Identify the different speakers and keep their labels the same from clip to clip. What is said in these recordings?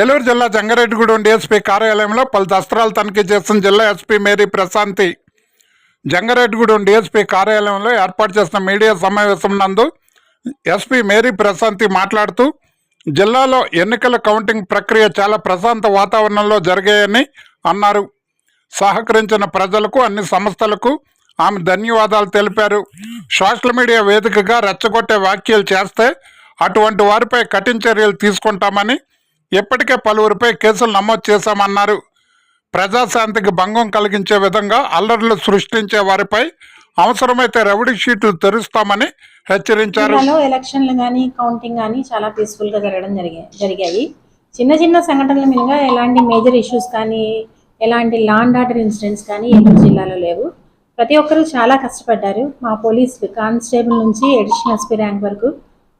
Speaker 1: ఏలూరు జిల్లా జంగారెడ్డిగూడెం డిఎస్పీ కార్యాలయంలో పలు దస్త్రాలు తనిఖీ చేస్తున్న జిల్లా SP Mary Prashanti. Jangareddygudem DSP కార్యాలయంలో ఏర్పాటు చేసిన మీడియా సమావేశం నందు ఎస్పీ మేరీ ప్రశాంతి మాట్లాడుతూ జిల్లాలో ఎన్నికల కౌంటింగ్ ప్రక్రియ చాలా ప్రశాంత వాతావరణంలో జరిగాయని అన్నారు. సహకరించిన ప్రజలకు అన్ని సంస్థలకు ఆమె ధన్యవాదాలు తెలిపారు. సోషల్ మీడియా వేదికగా రెచ్చగొట్టే వ్యాఖ్యలు చేస్తే అటువంటి వారిపై కఠిన చర్యలు తీసుకుంటామని ఇప్పటికే పలువురిపై కేసులు నమోదు చేశామన్నారు. ప్రజాశాంతికి భంగం కలిగించే విధంగా అల్లర్లు సృష్టించే వారిపై అవసరమైతే రౌడీ షీట్లు తెరుస్తామని హెచ్చరించారు.
Speaker 2: ఎలక్షన్లు కానీ కౌంటింగ్ కానీ చాలా పీస్ఫుల్గా జరగడం జరిగాయి జరిగాయి. చిన్న చిన్న సంఘటనల మీద ఎలాంటి మేజర్ ఇష్యూస్ కానీ ఎలాంటి లాండ్ ఆర్డర్ ఇన్సిడెంట్స్ కానీ ఏలూరు జిల్లాలో లేవు. ప్రతి ఒక్కరూ చాలా కష్టపడ్డారు. మా పోలీసులు కానిస్టేబుల్ నుంచి అడిషనల్ ఎస్పీ ర్యాంక్ వరకు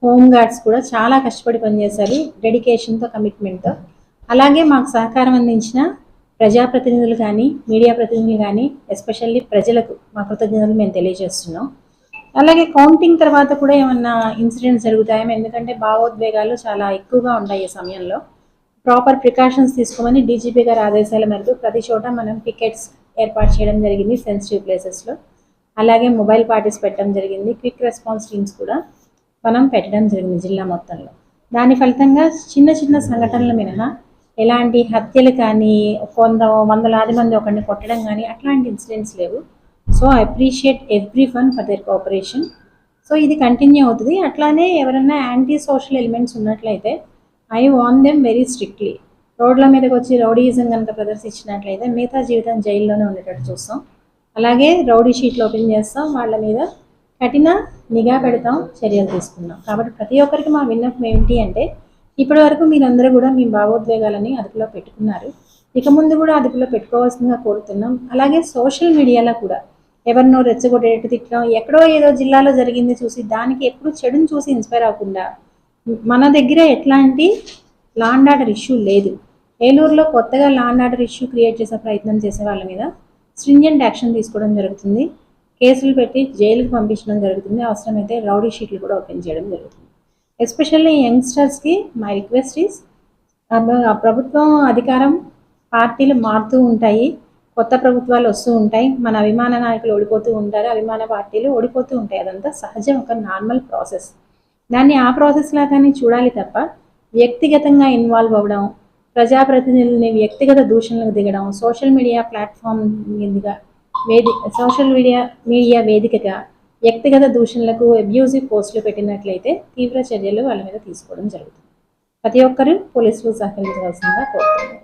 Speaker 2: హోమ్ గార్డ్స్ కూడా చాలా కష్టపడి పనిచేశారు డెడికేషన్తో కమిట్మెంట్తో. అలాగే మాకు సహకారం అందించిన ప్రజాప్రతినిధులు కానీ మీడియా ప్రతినిధులు కానీ ఎస్పెషల్లీ ప్రజలకు మా కృతజ్ఞతలు మేము తెలియజేస్తున్నాం. అలాగే కౌంటింగ్ తర్వాత కూడా ఏమన్నా ఇన్సిడెంట్స్ జరుగుతాయో ఎందుకంటే భావోద్వేగాలు చాలా ఎక్కువగా ఉంటాయి ఈ సమయంలో. ప్రాపర్ ప్రికాషన్స్ తీసుకోమని డీజీపీ గారి ఆదేశాల మేరకు ప్రతి చోట మనం టికెట్స్ ఏర్పాటు చేయడం జరిగింది సెన్సిటివ్ ప్లేసెస్లో. అలాగే మొబైల్ పార్టీస్ పెట్టడం జరిగింది క్విక్ రెస్పాన్స్ టీమ్స్ కూడా. మనం పెట్టడం జరిగింది జిల్లా మొత్తంలో. దాని ఫలితంగా చిన్న చిన్న సంఘటనలు మినహా ఎలాంటి హత్యలు కానీ కొంత వందలాది మంది ఒకరిని కొట్టడం కానీ అట్లాంటి ఇన్సిడెంట్స్ లేవు. So I appreciate every one for their cooperation. So ఇది కంటిన్యూ అవుతుంది. అట్లానే ఎవరైనా యాంటీ సోషల్ ఎలిమెంట్స్ ఉన్నట్లయితే I warn them very strictly. రోడ్ల మీదకి వచ్చి రౌడీయిజం కనుక ప్రదర్శించినట్లయితే మిగతా జీవితం జైల్లోనే ఉండేటట్టు చూస్తాం. అలాగే రౌడీ షీట్లు ఓపెన్ చేస్తాం. వాళ్ళ మీద కఠిన నిఘా పెడతాం చర్యలు తీసుకుందాం. కాబట్టి ప్రతి ఒక్కరికి మా విన్నపం ఏమిటి అంటే ఇప్పటి వరకు మీరందరూ కూడా మీ భావోద్వేగాలని అదుపులో పెట్టుకున్నారు. ఇక ముందు కూడా అదుపులో పెట్టుకోవాల్సిందిగా కోరుతున్నాం. అలాగే సోషల్ మీడియాలో కూడా ఎవరినో రెచ్చగొట్టేటట్టు తిట్టడం ఎక్కడో ఏదో జిల్లాలో జరిగింది చూసి దానికి ఎప్పుడు చెడుని చూసి ఇన్స్పైర్ అవ్వకుండా మన దగ్గర ఎట్లాంటి లాండ్ ఆర్డర్ ఇష్యూ లేదు. ఏలూరులో కొత్తగా లాండ్ ఆర్డర్ ఇష్యూ క్రియేట్ చేసే ప్రయత్నం చేసే వాళ్ళ మీద స్ట్రింజెంట్ యాక్షన్ తీసుకోవడం జరుగుతుంది. కేసులు పెట్టి జైలుకి పంపించడం జరుగుతుంది. అవసరమైతే రౌడీ షీట్లు కూడా ఓపెన్ చేయడం జరుగుతుంది. ఎస్పెషల్లీ యంగ్స్టర్స్కి మై రిక్వెస్ట్ ఈస్ ప్రభుత్వం అధికారం పార్టీలు మారుతూ ఉంటాయి. కొత్త ప్రభుత్వాలు వస్తూ ఉంటాయి. మన అభిమాన నాయకులు ఓడిపోతూ ఉంటారు. అభిమాన పార్టీలు ఓడిపోతూ ఉంటాయి. అదంతా సహజం. ఒక నార్మల్ ప్రాసెస్. దాన్ని ఆ ప్రాసెస్ లాగానే చూడాలి తప్ప వ్యక్తిగతంగా ఇన్వాల్వ్ అవ్వడం ప్రజాప్రతినిధుల్ని వ్యక్తిగత దూషణలకు దిగడం సోషల్ మీడియా ప్లాట్ఫామ్ మీదుగా వేది సోషల్ మీడియా మీడియా వేదికగా వ్యక్తిగత దూషణలకు అబ్యూజివ్ పోస్టులు పెట్టినట్లయితే తీవ్ర చర్యలు వాళ్ళ మీద తీసుకోవడం జరుగుతుంది. ప్రతి ఒక్కరూ పోలీసులు సహకరించవలసిందిగా కోరుతున్నారు